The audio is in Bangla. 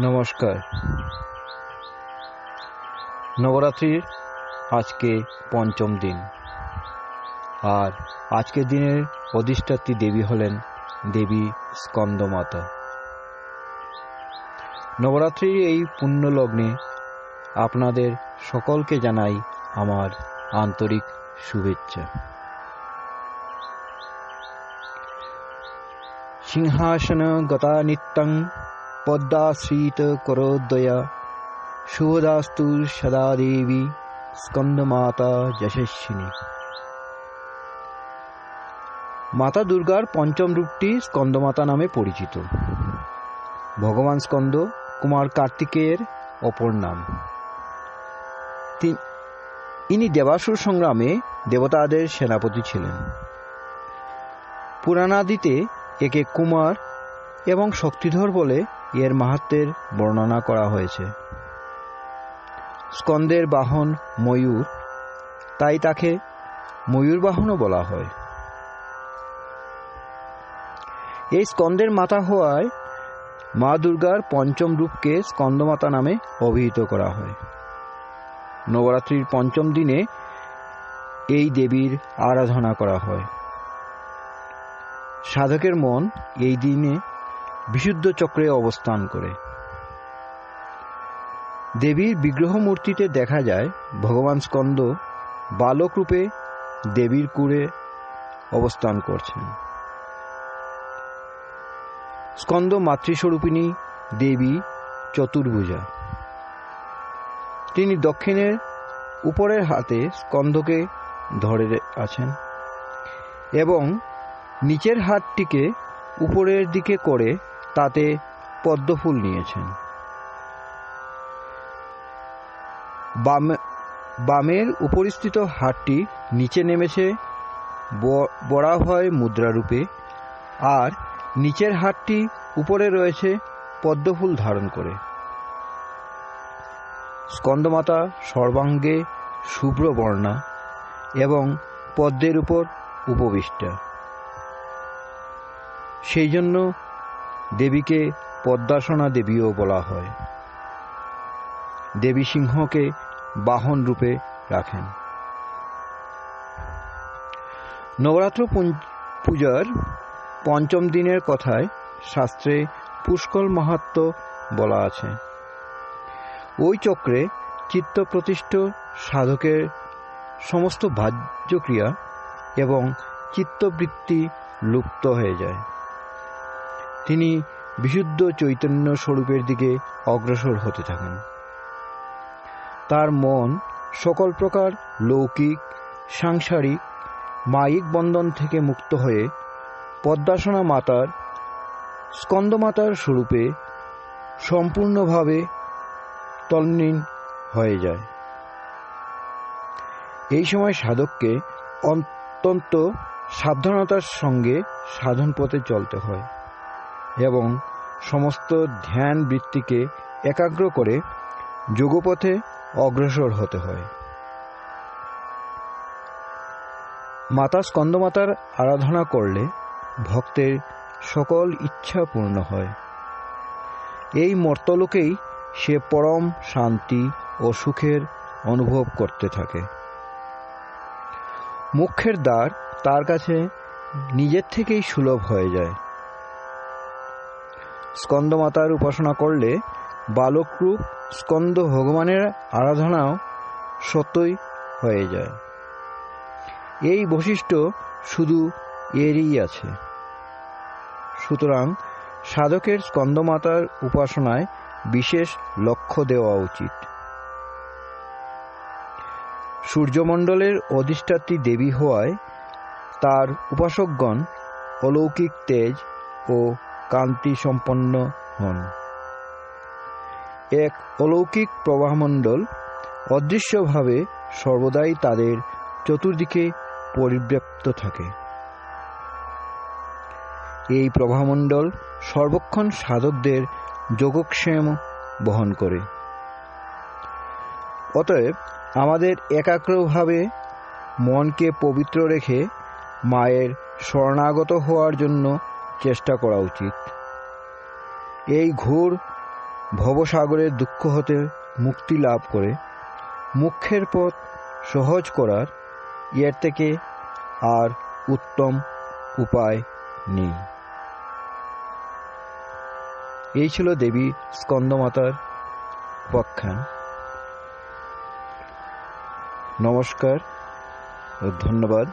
নমস্কার। নবরাত্রির আজকে পঞ্চম দিন। আর আজকের দিনের অধিষ্ঠাত্রী দেবী হলেন দেবী স্কন্দমাতা। নবরাত্রির এই পুণ্য লগ্নে আপনাদের সকলকে জানাই আমার আন্তরিক শুভেচ্ছা। সিংহাসন গতা নিত্যং পদ্মাশ্রিত করোদয়া শুভদাস্তু সদা দেবী স্কন্দমাতা যশস্বিনী মাতা দুর্গার পঞ্চম রূপটি স্কন্দমাতা নামে পরিচিত ভগবান স্কন্দ কুমার কার্তিকের অপর নাম ইনি দেবাসুর সংগ্রামে দেবতাদের সেনাপতি ছিলেন পুরাণাদিতে একে কুমার এবং শক্তিধর বলে এর মাহাত্মের বর্ণনা করা হয়েছে। স্কন্দের বাহন ময়ূর, তাই তাকে ময়ূর বাহনও বলা হয়। এই স্কন্দের মাতা হওয়ায় মা দুর্গার পঞ্চম রূপকে স্কন্দমাতা নামে অভিহিত করা হয়। নবরাত্রির পঞ্চম দিনে এই দেবীর আরাধনা করা হয়। সাধকের মন এই দিনে বিশুদ্ধ চক্রে অবস্থান করে। দেবীর বিগ্রহ মূর্তিতে দেখা যায়, ভগবান স্কন্দ বালক রূপে দেবীর কুড়ে অবস্থান করছেন। স্কন্দ মাতৃস্বরূপিণী দেবী চতুর্ভুজা। তিনি দক্ষিণের উপরের হাতে স্কন্দকে ধরে আছেন এবং নিচের হাতটিকে উপরের দিকে করে তাতে পদ্মফুল নিয়েছেন। বাম- বামের উপরিস্থিত হাতটি নিচে নেমেছে ব- বরাভয় মুদ্রারূপে আর নিচের হাতটি উপরে রয়েছে পদ্মফুল ধারণ করে। স্কন্দমাতা সর্বাঙ্গে শুভ্র বর্ণা এবং পদ্মের উপর উপবিষ্টা। সেই জন্য দেবীকে পদ্মাসনা দেবীও বলা হয়। দেবী সিংহকে বাহন রূপে রাখেন। নবরাত্র পূজার পঞ্চম দিনের কথায় শাস্ত্রে পুষ্কল মাহাত্ম বলা আছে। ওই চক্রে চিত্ত প্রতিষ্ঠ সাধকের সমস্ত ভাজ্যক্রিয়া এবং চিত্তবৃত্তি লুপ্ত হয়ে যায়। তিনি বিশুদ্ধ চৈতন্য স্বরূপের দিকে অগ্রসর হতে থাকেন। তার মন সকল প্রকার লৌকিক, সাংসারিক, মায়িক বন্ধন থেকে মুক্ত হয়ে পদ্মাসনা মাতার স্কন্দমাতার স্বরূপে সম্পূর্ণভাবে তল্লীন হয়ে যায়। এই সময় সাধককে অত্যন্ত সাবধানতার সঙ্গে সাধন পথে চলতে হয়। এবং সমস্ত ধ্যান বৃত্তিকে একাগ্র করে যোগপথে অগ্রসর হতে হয়। মাতা স্কন্দমাতার আরাধনা করলে ভক্তের সকল ইচ্ছা পূর্ণ হয়। এই মর্তলোকেই সে পরম শান্তি ও সুখের অনুভব করতে থাকে। মুখ্যের দ্বার তার কাছে নিজের থেকেই সুলভ হয়ে যায়। স্কন্দমাতার উপাসনা করলে বালকরূপ স্কন্দ ভগবানের আরাধনাও সতই হয়ে যায়। এই বৈশিষ্ট্য শুধু এরই আছে। সুতরাং সাধকের স্কন্দমাতার উপাসনায় বিশেষ লক্ষ্য দেওয়া উচিত। সূর্যমণ্ডলের অধিষ্ঠাত্রী দেবী হওয়ায় তার উপাসকগণ অলৌকিক তেজ ও কান্তি সম্পন্ন হন। এক অলৌকিক প্রবাহমণ্ডল অদৃশ্যভাবে সর্বদাই তাদের চতুর্দিকে পরিব্যাপ্ত থাকে। এই প্রভামণ্ডল সর্বক্ষণ সাধকদের যোগক্ষেম বহন করে। অতএব আমাদের একাগ্রভাবে মনকে পবিত্র রেখে মায়ের শরণাগত হওয়ার জন্য চেষ্টা করা উচিত। এই ঘোর ভবসাগরের দুঃখ হতে মুক্তি লাভ করে মুখ্যের পথ সহজ করার এর থেকে আর উত্তম উপায় নেই। এই ছিল দেবী স্কন্দমাতার উপাখ্যান নমস্কার, ধন্যবাদ।